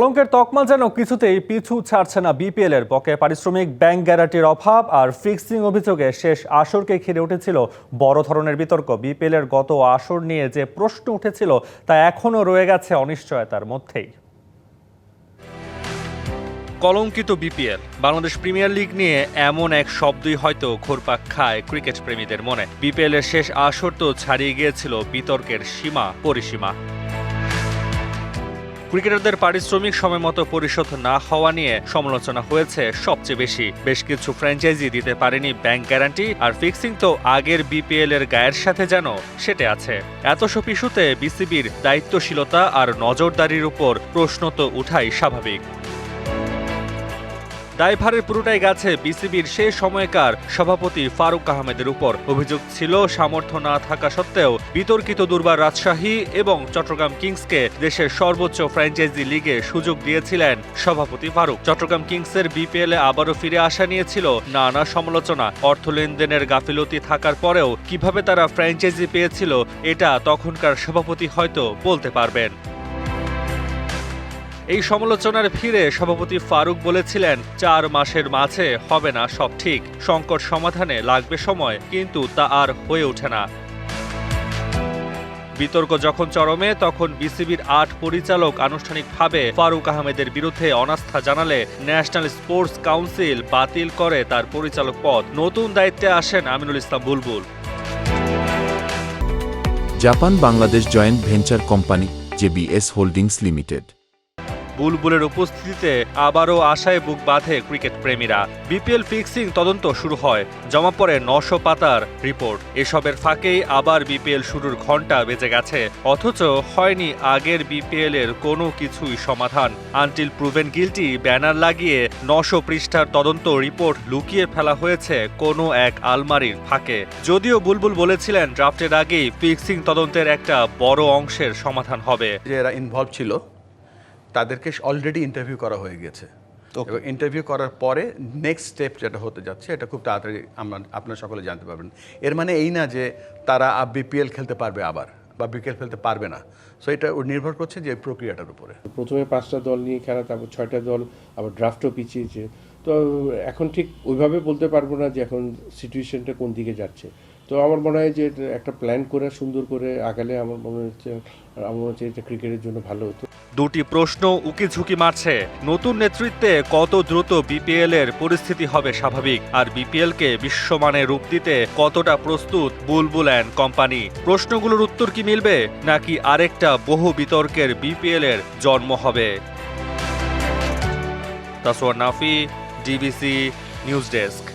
কলঙ্কের তকমা যেন কিছুতেই পিছু ছাড়ছে না বিপিএল এর বকেয়া পারিশ্রমিক, ব্যাংক গ্যারান্টির অভাব আর ফিক্সিং অভিযোগে শেষ আসরকে ঘিরে উঠেছিল বড় ধরনের বিতর্ক। বিপিএল এর গত আসর নিয়ে যে প্রশ্ন উঠেছিল তা এখনও রয়ে গেছে অনিশ্চয়তার মধ্যেই। কলঙ্কিত বিপিএল, বাংলাদেশ প্রিমিয়ার লিগ নিয়ে এমন এক শব্দই হয়তো ঘোরপাক খায় ক্রিকেট প্রেমীদের মনে। বিপিএল এর শেষ আসর তো ছাড়িয়ে গিয়েছিল বিতর্কের সীমা, পরিসীমা। ক্রিকেটারদের পারিশ্রমিক সময় মতো পরিশোধ না হওয়া নিয়ে সমালোচনা হয়েছে সবচেয়ে বেশি। বেশ কিছু ফ্র্যাঞ্চাইজি দিতে পারেনি ব্যাংক গ্যারান্টি আর ফিক্সিং তো আগের বিপিএল এর গায়ের সাথে যেন সেটে আছে। এত সব ইস্যুতে বিসিবির দায়িত্বশীলতা আর নজরদারির উপর প্রশ্ন তো উঠাই স্বাভাবিক। দায়ভারের পুরোটাই গেছে বিসিবির সেই সময়কার সভাপতি ফারুক আহমেদের উপর। অভিযোগ ছিল, সামর্থ্য না থাকা সত্ত্বেও বিতর্কিত দুর্বার রাজশাহী এবং চট্টগ্রাম কিংসকে দেশের সর্বোচ্চ ফ্র্যাঞ্চাইজি লিগে সুযোগ দিয়েছিলেন সভাপতি ফারুক। চট্টগ্রাম কিংসের বিপিএলে আবারও ফিরে আসা নিয়েছিল নানা সমালোচনা। অর্থ লেনদেনের গাফিলতি থাকার পরেও কীভাবে তারা ফ্র্যাঞ্চাইজি পেয়েছিল, এটা তখনকার সভাপতি হয়তো বলতে পারবেন। এই সমালোচনার ভিড়ে সভাপতি ফারুক বলেছিলেন, চার মাসের মাঝে হবে না সব ঠিক। সংকট সমাধানে লাগবে সময়, কিন্তু তা আর হয়ে ওঠে না। বিতর্ক যখন চরমে, তখন বিসিবির আট পরিচালক আনুষ্ঠানিকভাবে ফারুক আহমেদের বিরুদ্ধে অনাস্থা জানালে ন্যাশনাল স্পোর্টস কাউন্সিল বাতিল করে তার পরিচালক পদ। নতুন দায়িত্বে আসেন Aminul Islam Bulbul. Japan Bangladesh joint venture company, JBS holdings limited. বুলবুলের উপস্থিতিতে আবারও আশায় বুক বাঁধে ক্রিকেট প্রেমীরা। বিপিএল ফিক্সিং তদন্ত শুরু হয়। জমা পড়ে নশো পাতার রিপোর্ট। এসবের ফাঁকেই আবার বিপিএল শুরুর ঘণ্টা বেজে গেছে। অথচ হয়নি আগের বিপিএল এর কোনো কিছুই সমাধান। আনটিল প্রুভেন গিলটি ব্যানার লাগিয়ে নশো পৃষ্ঠার তদন্ত রিপোর্ট লুকিয়ে ফেলা হয়েছে কোনো এক আলমারির ফাঁকে। যদিও বুলবুল বলেছিলেন ড্রাফটের আগেই ফিক্সিং তদন্তের একটা বড় অংশের সমাধান হবে। যে এরা ইনভলভ ছিল তাদেরকে অলরেডি ইন্টারভিউ করা হয়ে গেছে। এবং ইন্টারভিউ করার পরে নেক্সট স্টেপ যেটা হতে যাচ্ছে এটা খুব তাড়াতাড়ি আমরা আপনারা সকলে জানতে পারবেন। এর মানে এই না যে তারা বিপিএল খেলতে পারবে আবার বা বিকেল ফেলতে পারবে না। সো এটা ওর নির্ভর করছে যে প্রক্রিয়াটার উপরে। প্রথমে পাঁচটা দল নিয়ে খেলা তারপর ছয়টা দল আবার ড্রাফটও পিছিয়েছে। তো এখন ঠিক ওইভাবে বলতে পারব না যে এখন সিচুয়েশনটা কোন দিকে যাচ্ছে। তো আমার মনে হয় যে একটা প্ল্যান করে, সুন্দর করে আগালে আমার মনে হচ্ছে, আমার মনে হচ্ছে এটা ক্রিকেটের জন্য ভালো হতো। দুটি প্রশ্ন উকি ঝুঁকি মারছে। নতুন নেতৃত্বে কত দ্রুত বিপিএল এর পরিস্থিতি হবে স্বাভাবিক? আর বিপিএল কে বিশ্বমানের রূপ দিতে কতটা প্রস্তুত বুলবুল অ্যান্ড কোম্পানি? প্রশ্নগুলোর উত্তর কি মিলবে? নাকি আরেকটা বহু বিতর্কের বিপিএল এর জন্ম হবে? Taswar Nafi DBC news desk